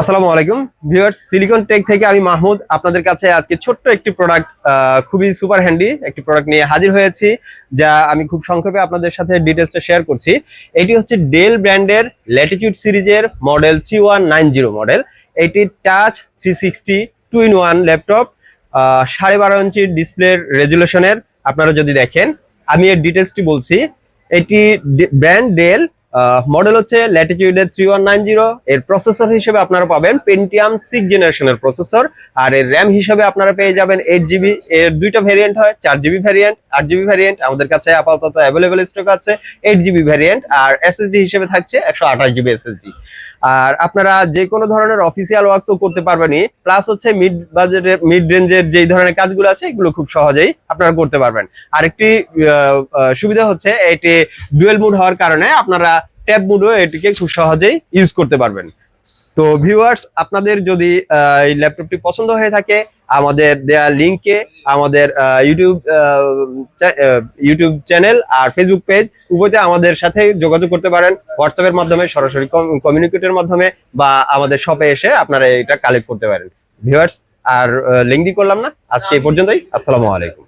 আসসালামু আলাইকুম। Viewers silicon take থেকে আমি মাহমুদ আপনাদের কাছে আজকে ছোট্ট একটি প্রোডাক্ট খুবই সুপার হ্যান্ডি একটি প্রোডাক্ট নিয়ে হাজির হয়েছি, যা আমি খুব সংক্ষেপে আপনাদের সাথে ডিটেলসটা শেয়ার করছি। এটি হচ্ছে ডেল ব্র্যান্ডের ল্যাটিটিউড সিরিজের মডেল থ্রি ওয়ান মডেল এটি touch three sixty two in one laptop সাড়ে বারো ইঞ্চির ডিসপ্লের রেজুলেশনের আপনারা যদি দেখেন, আমি এর ডিটেলসটি বলছি। এটি ব্র্যান্ড ডেল মডেল হচ্ছে ল্যাটিটিউডের থ্রি ওয়ান নাইন জিরো এর প্রসেসর হিসেবে আপনারা পাবেন পেন্টিয়াম সিক্স জেনারেশনের প্রসেসর আর এর র্যাম হিসেবে আপনারা পেয়ে যাবেন এইট জিবি এর দুইটা ভ্যারিয়েন্ট হয়, চার জিবি ভ্যারিয়েন্ট আট জিবি ভ্যারিয়েন্ট আমাদের কাছে আপাতত অ্যাভেলেবেল স্টক আছে এইট জিবি ভ্যারিয়েন্ট আর এসএসডি হিসেবে থাকছে একশো আঠাশ জিবি এসএসডি আর আপনারা যে কোনো ধরনের অফিসিয়াল ওয়ার্ক তো করতে পারবেনই প্লাস হচ্ছে মিড বাজেটের মিড রেঞ্জের যেই ধরনের কাজগুলো আছে, এগুলো খুব সহজেই আপনারা করতে পারবেন। আরেকটি সুবিধা হচ্ছে, এটি ডুয়েল মুড হওয়ার কারণে আপনারা ট্যাব মুডও এটিকে খুব সহজেই ইউজ করতে পারবেন। তো ভিউয়ার্স আপনাদের যদি এই ল্যাপটপটি পছন্দ হয়ে থাকে, আমাদের দেয়া লিঙ্কে আমাদের ইউটিউব ইউটিউব চ্যানেল আর ফেসবুক পেজ উভয়তে আমাদের সাথে যোগাযোগ করতে পারেন। হোয়াটসঅ্যাপের মাধ্যমে, সরাসরি কমিউনিকেটের মাধ্যমে বা আমাদের শপে এসে আপনারা এটা কালেক্ট করতে পারেন। ভিউয়ার্স আর লিঙ্ক করলাম না। আজকে এই পর্যন্তই। আসসালামু আলাইকুম।